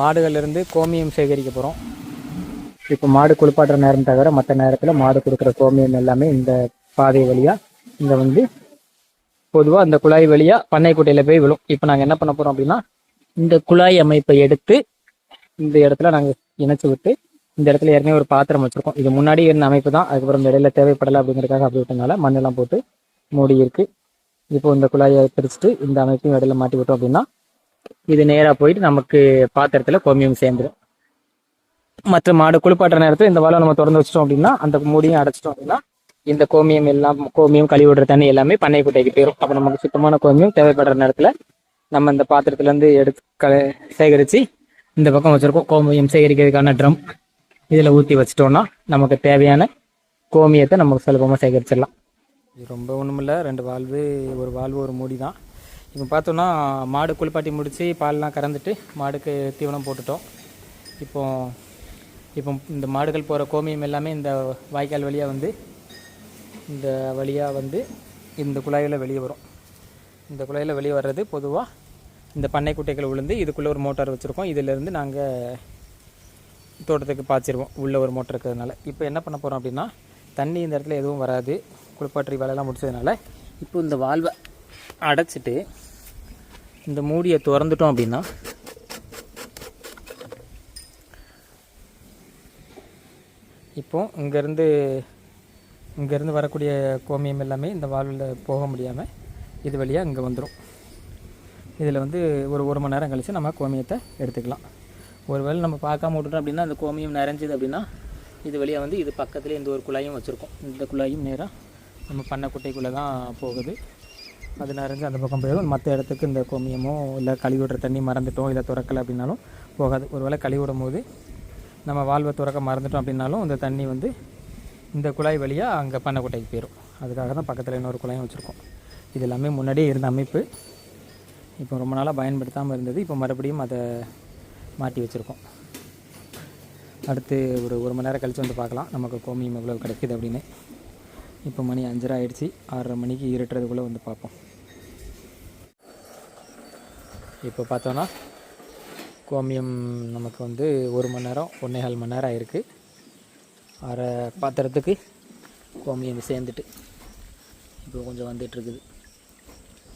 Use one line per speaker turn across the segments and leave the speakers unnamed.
மாடுகள்லேருந்து கோமியம் சேகரிக்க போகிறோம் இப்போ மாடு குளிப்பாட்டுற நேரம் தவிர மற்ற நேரத்தில் மாடு கொடுக்குற கோமியம் எல்லாமே இந்த பாதை வழியாக இங்கே வந்து பொதுவாக அந்த குழாய் வழியாக பண்ணைக்குட்டையில் போய் விழும். இப்போ நாங்கள் என்ன பண்ண போகிறோம் அப்படின்னா இந்த குழாய் அமைப்பை எடுத்து இந்த இடத்துல நாங்கள் இணைச்சி விட்டு இந்த இடத்துல ஏற்கனவே ஒரு பாத்திரம் வச்சுருக்கோம். இது முன்னாடி இருந்த அமைப்பு தான். அதுக்கப்புறம் இந்த இடையில தேவைப்படலை அப்படிங்கிறதுக்காக அப்படி விட்டனால மண்ணெல்லாம் போட்டு மூடி இருக்கு இப்போ இந்த குழாயை பிரிச்சுட்டு இந்த அமைப்பையும் இடையில மாட்டி விட்டோம் அப்படின்னா இது நேராக போயிட்டு நமக்கு பாத்திரத்தில் கோமியம் சேர்ந்துடும் மற்ற மாடு குளிப்பாட்டுற நேரத்தில் இந்த வாழை நம்ம திறந்து வச்சிட்டோம் அப்படின்னா அந்த மூடியும் அடைச்சிட்டோம் அப்படின்னா இந்த கோமியம் எல்லாம் கோமியம் கழுவி விடுற தண்ணி எல்லாமே பண்ணை குட்டைக்கு போயிடும் அப்போ நமக்கு சுத்தமான கோமியம் தேவைப்படுற நேரத்தில் நம்ம இந்த பாத்திரத்துலேருந்து எடுத்து க சேகரித்து இந்த பக்கம் வச்சுருக்கோம். கோமியம் சேகரிக்கிறதுக்கான ட்ரம் இதில் ஊற்றி வச்சிட்டோம்னா நமக்கு தேவையான கோமியத்தை நமக்கு சுலபமாக சேகரிச்சிடலாம். இது ரொம்ப ஒன்றுமில்ல ரெண்டு வால்வு ஒரு வால்வு ஒரு மூடி தான் இப்போ பார்த்தோன்னா மாடு குளிப்பாட்டி முடித்து பால்லாம் கறந்துட்டு மாடுக்கு தீவனம் போட்டுட்டோம். இப்போ இப்போ இந்த மாடுகள் போகிற கோமியம் எல்லாமே இந்த வாய்க்கால் வழியாக வந்து இந்த வழியாக வந்து இந்த குழாயில் வெளியே வரும். இந்த குழாயில் வெளியே வர்றது பொதுவாக இந்த பண்ணை குட்டைகள் விழுந்து இதுக்குள்ளே ஒரு மோட்டார் வச்சுருக்கோம். இதிலேருந்து நாங்கள் தோட்டத்துக்கு பாய்ச்சிருவோம். உள்ள ஒரு மோட்டர் இருக்கிறதுனால. இப்போ என்ன பண்ண போகிறோம் அப்படின்னா தண்ணி இந்த இடத்துல எதுவும் வராது. குளிப்பாற்றி வேலையெல்லாம் முடிச்சதுனால இப்போ இந்த வால்வை அடைச்சிட்டு இந்த மூடியை திறந்துட்டோம் அப்படின்னா இப்போ இங்கேருந்து இங்கேருந்து வரக்கூடிய கோமியம் எல்லாமே இந்த வால்வில் போக முடியாமல் இது வழியாக இங்கே வந்துடும் இதில் வந்து ஒரு ஒரு மணி நேரம் கழித்து நம்ம கோமியத்தை எடுத்துக்கலாம். ஒருவேளை நம்ம பார்க்காம விட்டுட்டோம் அப்படின்னா அந்த கோமியம் நிறைஞ்சது அப்படின்னா இது வழியாக வந்து இது பக்கத்தில் இந்த ஒரு குழாயும் வச்சுருக்கோம். இந்த குழாயும் நேராக நம்ம பண்ணை குட்டைக்குள்ளே தான் போகுது. அது நிறைஞ்சு அந்த பக்கம் போயிடும். மற்ற இடத்துக்கு இந்த கோமியமோ இல்லை கழுவி விடுற தண்ணி மறந்துட்டோம் இல்லை திறக்கலை அப்படின்னாலும் போகாது. ஒருவேளை கழுவி விடும் போது நம்ம வாழ்வை திறக்க மறந்துட்டோம் அப்படின்னாலும் இந்த தண்ணி வந்து இந்த குழாய் வழியாக அங்கே பண்ணக்குட்டைக்கு போயிடும் அதுக்காக தான் பக்கத்தில் இன்னொரு குழாயும் வச்சுருக்கோம். இது எல்லாமே முன்னாடியே இருந்த அமைப்பு. இப்போ ரொம்ப நாளாக பயன்படுத்தாமல் இருந்தது. இப்போ மறுபடியும் அதை மாட்டி வச்சுருக்கோம். அடுத்து ஒரு ஒரு மணி நேரம் கழித்து வந்து பார்க்கலாம். நமக்கு கோமியம் எவ்வளோ கிடைக்குது அப்படின்னு. இப்போ மணி அஞ்சரை ஆயிடுச்சு. ஆறரை மணிக்கு இருட்டுறதுக்குள்ளே வந்து பார்ப்போம். இப்போ பார்த்தோன்னா கோமியம் நமக்கு வந்து ஒரு மணி நேரம் ஒன்றேகால் மணி நேரம் ஆயிருக்கு. அரை பாத்திரத்துக்கு கோமியம் சேர்ந்துட்டு இப்போ கொஞ்சம் வந்துட்டுருக்குது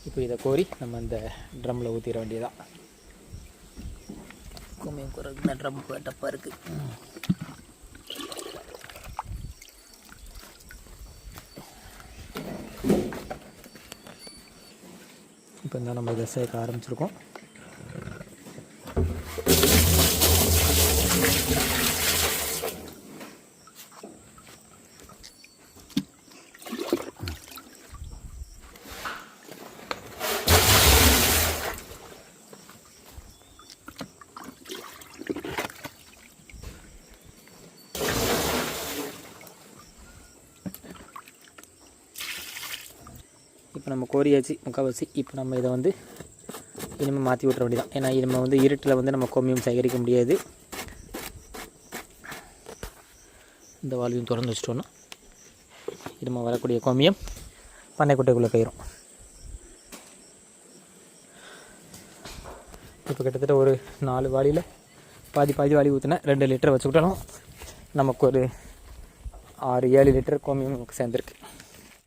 இப்போ இதை கோரி நம்ம இந்த ட்ரம்மில் ஊற்றிட வேண்டியதான் கோமியம் குறைக்கு இந்த ட்ரம் டப்பாக இருக்குது இப்போ இந்த நம்ம இதை சேர்க்க ஆரம்பிச்சிருக்கோம். இப்போ நம்ம கோரியாச்சு முக்கால்வாசி இப்போ நம்ம இதை வந்து இனிமேல் மாற்றி விட்ற வேண்டியதான் ஏன்னா நம்ம வந்து இருட்டில் வந்து நம்ம கோமியம் சேகரிக்க முடியாது. இந்த வால்வியும் திறந்து வச்சிட்டோன்னா இனிமேல் வரக்கூடிய கோமியம் பண்ணைக்குட்டைக்குள்ளே போயிடும் இப்போ கிட்டத்தட்ட ஒரு நாலு வாளியில் பாதி பாதி வாளி ஊற்றினா ரெண்டு லிட்டர் வச்சுக்கிட்டாலும் நமக்கு ஒரு ஆறு ஏழு லிட்டர் கோமியம் நமக்கு சேர்ந்துருக்கு.